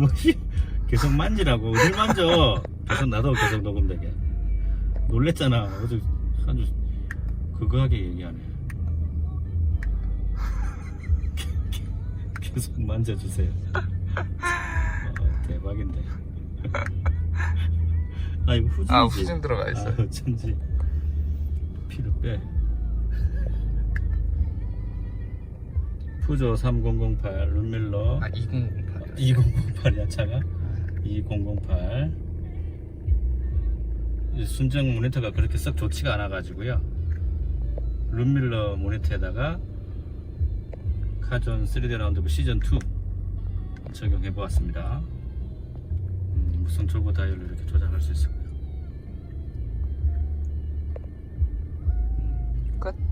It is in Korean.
뭐지? 계속 만지라고. 어딜 만져. 계속 나도 계속 녹음되게. 놀랬잖아. 어제 아주 그거 하게 얘기하네. 계속 만져주세요. 어, 대박인데. 아 이거 후진이지? 아 후진 들어가 있어요. 아, 어쩐지. 피를 빼. 푸조 3008 룸밀러. 아 2008이요. 2008 야차가 2008 순정 모니터가 그렇게 썩 좋지가 않아 가지고요. 룸밀러 모니터에다가 카존 3D 라운드 시즌2 적용해 보았습니다. 음, 무선 초보 다이얼로 이렇게 조작할 수 있고요. 끝